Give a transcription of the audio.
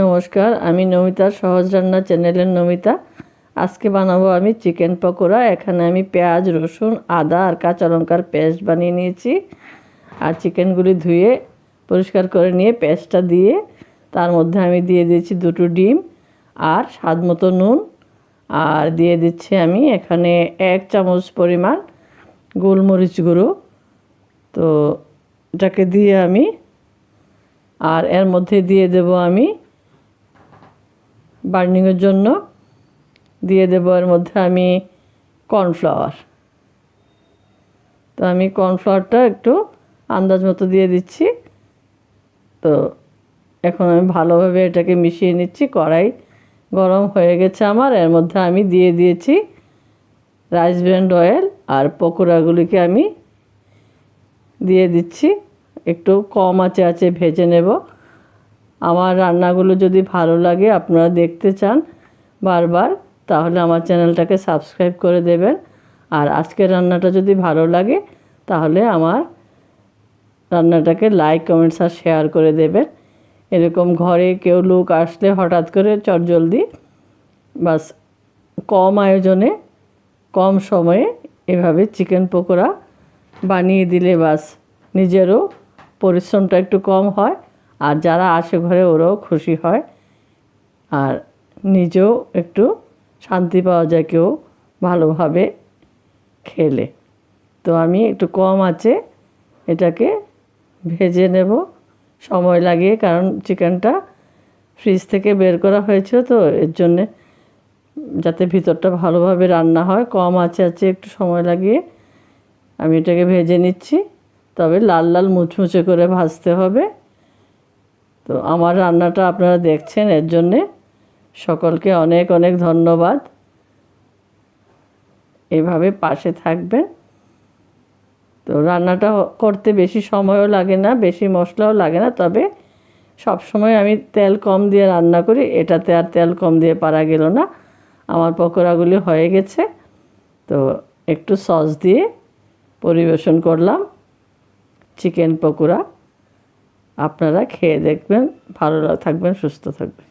নমস্কার, আমি নমিতার সহজ রান্না চ্যানেলের নমিতা। আজকে বানাবো আমি চিকেন পকোড়া, এখানে আমি পেঁয়াজ, রসুন, আদা আর কাঁচা লঙ্কার পেস্ট বানিয়ে নিয়েছি। আর চিকেনগুলি ধুয়ে, পরিষ্কার করে নিয়ে পেস্টটা দিয়ে, তার মধ্যে আমি দিয়ে দিয়েছি দুটো ডিম আর স্বাদ মতো নুন। আর দিয়ে দিচ্ছি আমি এখানে এক চামচ পরিমাণ গোলমরিচ গুঁড়ো। তো এটাকে দিয়ে আমি, আর এর মধ্যে দিয়ে দেব আমি বার্নিংয়ের জন্য দিয়ে দেবো এর মধ্যে আমি কর্নফ্লাওয়ার। তো আমি কর্নফ্লাওয়ারটা একটু আন্দাজ মতো দিয়ে দিচ্ছি। তো এখন আমি ভালোভাবে এটাকে মিশিয়ে নিচ্ছি, কড়াই গরম হয়ে গেছে আমার। এর মধ্যে আমি দিয়ে দিয়েছি রাইস ব্র্যান্ড অয়েল আর পকোড়াগুলিকে আমি দিয়ে দিচ্ছি। একটু কম আঁচে আছে ভেজে নেব। আমার রান্নাগুলো যদি ভালো লাগে, আপনারা দেখতে চান বারবার, তাহলে আমার চ্যানেলটাকে সাবস্ক্রাইব করে দেবেন। আর আজকের রান্নাটা যদি ভালো লাগে, তাহলে আমার রান্নাটাকে লাইক, কমেন্টস আর শেয়ার করে দেবেন। এরকম ঘরে কেউ লোক আসলে হঠাৎ করে চটজলদি, বাস কম আয়োজনে, কম সময়ে এভাবে চিকেন পকোড়া বানিয়ে দিলে বাস নিজেরও পরিশ্রমটা একটু কম হয়। আর যারা আসে ঘরে ওরাও খুশি হয়। আর নিজেও একটু শান্তি পাওয়া যায় কেউ ভালোভাবে খেলে। তো আমি একটু কম আছে, এটাকে ভেজে নেব। সময় লাগিয়ে, কারণ চিকেনটা ফ্রিজ থেকে বের করা হয়েছে তো, এর জন্যে যাতে ভিতরটা ভালোভাবে রান্না হয়। কম আছে আছে, একটু সময় লাগিয়ে আমি এটাকে ভেজে নিচ্ছি। তবে লাল লাল মুচমুচে করে ভাজতে হবে। তো আমার রান্নাটা আপনারা দেখছেন, এর জন্যে সকলকে অনেক অনেক ধন্যবাদ। এভাবে পাশে থাকবেন। তো রান্নাটা করতে বেশি সময়ও লাগে না, বেশি মশলাও লাগে না, তবে সব সময় আমি তেল কম দিয়ে রান্না করি, এটাতে আর তেল কম দিয়ে পারা গেল না। আমার পকোড়াগুলি হয়ে গেছে। তো একটু সস দিয়ে পরিবেশন করলাম। চিকেন পকোড়া। আপনারা খেয়ে দেখবেন ভালো থাকবেন সুস্থ থাকবেন।